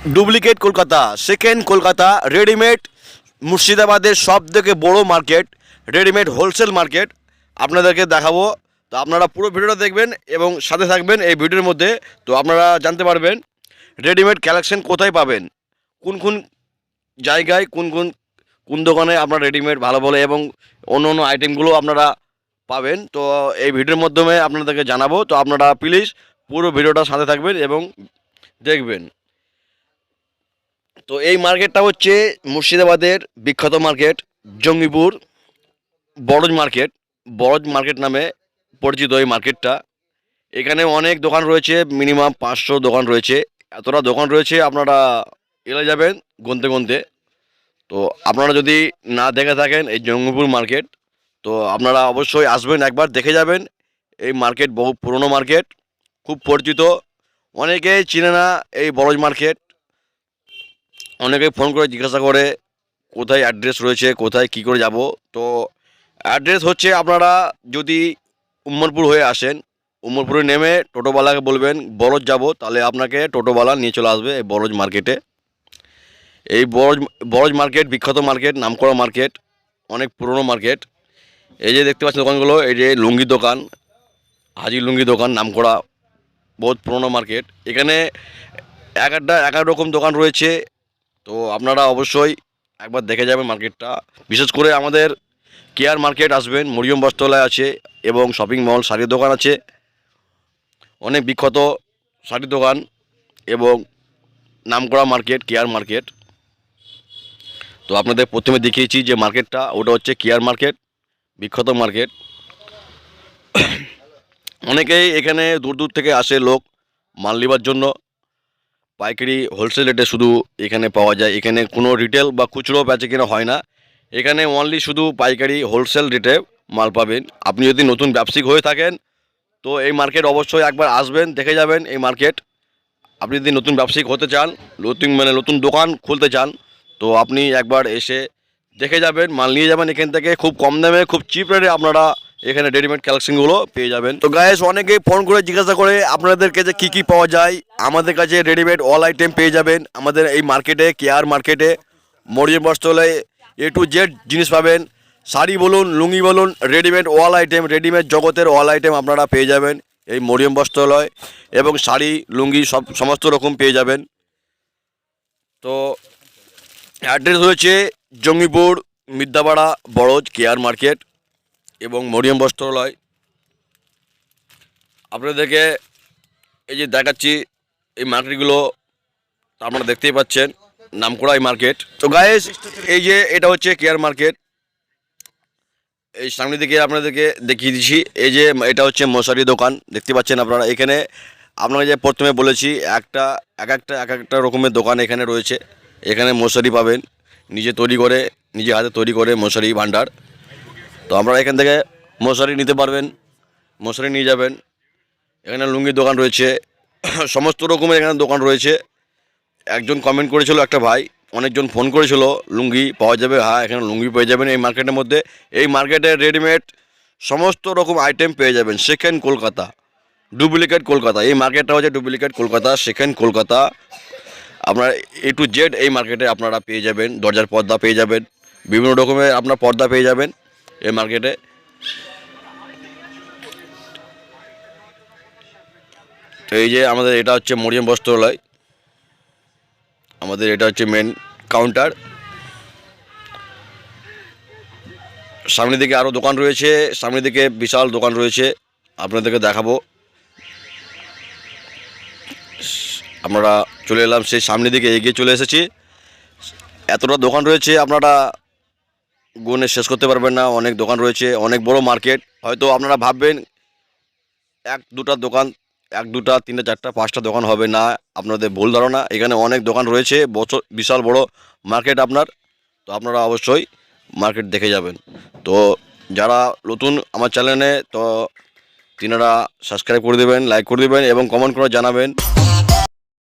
Duplicate Kolkata second Kolkata readymade মুর্শিদাবাদের সব থেকে বড় মার্কেট রেডিমেড হোলসেল মার্কেট আপনাদেরকে দেখাবো। তো আপনারা পুরো ভিডিওটা দেখবেন এবং সাথে থাকবেন এই ভিডিওর মধ্যে। তো আপনারা জানতে পারবেন রেডিমেড কালেকশন কোথায় পাবেন, কোন কোন জায়গায়, কোন কোন কোন দোকানে আপনার রেডিমেড ভালো ভালো এবং অন্য অন্য আইটেমগুলো আপনারা পাবেন। তো এই ভিডিওর মাধ্যমে আপনাদেরকে জানাব। তো আপনারা প্লিজ পুরো ভিডিওটা সাথে থাকবেন এবং দেখবেন। তো এই মার্কেটটা হচ্ছে মুর্শিদাবাদের বিখ্যাত market, Jangipur, Baroj market. Baroj market নামে পরিচিত এই মার্কেটটা। এখানে অনেক দোকান রয়েছে, মিনিমাম পাঁচশো দোকান রয়েছে। এতটা দোকান রয়েছে, আপনারা এলে যাবেন গুনতে গুনতে। তো আপনারা যদি না দেখে থাকেন এই জঙ্গিপুর মার্কেট, তো আপনারা অবশ্যই আসবেন, একবার দেখে যাবেন। এই মার্কেট বহু পুরনো মার্কেট, খুব পরিচিত। অনেকেই চিনে না এই বড়জ মার্কেট। অনেকে ফোন করে জিজ্ঞাসা করে কোথায় অ্যাড্রেস রয়েছে, কোথায় কি করে যাব? তো অ্যাড্রেস হচ্ছে আপনারা যদি উম্মরপুর হয়ে আসেন, উম্মরপুরে নেমে টোটোওয়ালাকে বলবেন বরজ যাব। তাহলে আপনাকে টোটোওয়ালা নিয়ে চলে আসবে এই বরজ মার্কেটে এই বরজ বরজ মার্কেট বিখ্যাত মার্কেট নামকরা মার্কেট অনেক পুরনো মার্কেট এই যে দেখতে পাচ্ছেন দোকানগুলো, এই যে লুঙ্গি দোকান হাজি লুঙ্গি দোকান, নামকরা, বহুত পুরনো মার্কেট এখানে এক একটা এক এক রকম দোকান রয়েছে। তো আপনারা অবশ্যই একবার দেখে যাবেন মার্কেটটা। বিশেষ করে আমাদের কেয়ার মার্কেট আসবেন, মরিয়ম বস্ত্রালয় আছে এবং শপিং মল, শাড়ির দোকান আছে। অনেক বিখ্যাত শাড়ির দোকান এবং নামকরা মার্কেট, কেয়ার মার্কেট। তো আপনাদের প্রথমে দেখিয়েছি যে মার্কেটটা, ওটা হচ্ছে কেয়ার মার্কেট, বিখ্যাত মার্কেট। অনেকেই এখানে দূর দূর থেকে আসে লোক মাল নেবার জন্য। পাইকারি হোলসেল রেটে শুধু এখানে পাওয়া যায়। এখানে কোনো রিটেল বা খুচরো বেচে কিনা হয় না। এখানে অনলি শুধু পাইকারি হোলসেল রেটে মাল পাবেন। আপনি যদি নতুন ব্যবসায়িক হয়ে থাকেন, তো এই মার্কেট অবশ্যই একবার আসবেন, দেখে যাবেন এই মার্কেট আপনি যদি নতুন ব্যবসায়িক হতে চান, নতুন মানে নতুন দোকান খুলতে চান, তো আপনি একবার এসে দেখে যাবেন, মাল নিয়ে যাবেন এখান থেকে। খুব কম দামে, খুব চিপ রেটে আপনারা এখানে রেডিমেড কালেকশনগুলো পেয়ে যাবেন। তো গায়েস অনেকেই ফোন করে জিজ্ঞাসা করে আপনাদের কাছে কী কী পাওয়া যায়। আমাদের কাছে রেডিমেড অল আইটেম পেয়ে যাবেন। আমাদের এই মার্কেটে কেয়ার মার্কেটে মরিয়ম বস্ত্রালয়ে এ টু জেড জিনিস পাবেন। শাড়ি বলুন, লুঙ্গি বলুন রেডিমেড অল আইটেম রেডিমেড জগতের অল আইটেম আপনারা পেয়ে যাবেন এই মরিয়ম বস্ত্রালয়। এবং শাড়ি, লুঙ্গি সব, সমস্ত রকম পেয়ে যাবেন। তো অ্যাড্রেস হয়েছে জঙ্গিপুর মিদ্যাপাড়া বড়জ কেয়ার মার্কেট এবং মরিয়ম বস্ত্রালয়। আপনাদেরকে এই যে দেখাচ্ছি, এই মার্কেটগুলো আপনারা দেখতেই পাচ্ছেন নামকরা এই মার্কেট। তো গায়েস এই যে এটা হচ্ছে কেয়ার মার্কেট এই সামনে দিকে আপনাদেরকে দেখিয়ে দিচ্ছি, এই যে এটা হচ্ছে মশারি দোকান, দেখতে পাচ্ছেন আপনারা এখানে। আপনাকে যে প্রথমে বলেছি, একটা, এক একটা এক একটা রকমের দোকান এখানে রয়েছে। এখানে মশারি পাবেন, নিজে তৈরি করে, নিজে হাতে তৈরি করে মশারি ভাণ্ডার তো আপনারা এখান থেকে মশারি নিতে পারবেন, মশারি নিয়ে যাবেন। এখানে লুঙ্গির দোকান রয়েছে, সমস্ত রকমের এখানে দোকান রয়েছে। একজন কমেন্ট করেছিল একটা ভাই, অনেকজন ফোন করেছিল, লুঙ্গি পাওয়া যাবে? হ্যাঁ এখানে লুঙ্গি পেয়ে যাবেন এই মার্কেটের মধ্যে। এই মার্কেটে রেডিমেড সমস্ত রকম আইটেম পেয়ে যাবেন, সেকেন্ড কলকাতা ডুপ্লিকেট কলকাতা। এই মার্কেটটা হচ্ছে ডুপ্লিকেট কলকাতা, সেকেন্ড কলকাতা। আপনার এ টু জেড এই মার্কেটে আপনারা পেয়ে যাবেন, দরজার পর্দা পেয়ে যাবেন। বিভিন্ন রকমের আপনার পর্দা পেয়ে যাবেন। এই মার্কেটে? তো এই যে আমাদের এটা হচ্ছে মরিয়ম বস্ত্রালয়। আমাদের এটা হচ্ছে মেন কাউন্টার সামনের দিকে আরও দোকান রয়েছে, সামনের দিকে বিশাল দোকান রয়েছে। আপনাদেরকে দেখাবো। আমরা চলে এলাম সেই সামনের দিকে, এগিয়ে চলে এসেছি। এতটা দোকান রয়েছে আপনারা গুনে শেষ করতে পারবেন না, অনেক দোকান রয়েছে, অনেক বড় মার্কেট। হয়তো আপনারা ভাববেন, এক দুটা দোকান, এক দুটা, তিনটা, চারটা, পাঁচটা দোকান হবে না, আপনাদের ভুল ধারণা। এখানে অনেক দোকান রয়েছে, বছর, বিশাল বড় মার্কেট আপনার, তো আপনারা অবশ্যই মার্কেট দেখে যাবেন। তো যারা নতুন আমার চ্যানেলে, তো তিনারা সাবস্ক্রাইব করে দেবেন, লাইক করে দেবেন এবং কমেন্ট করে জানাবেন।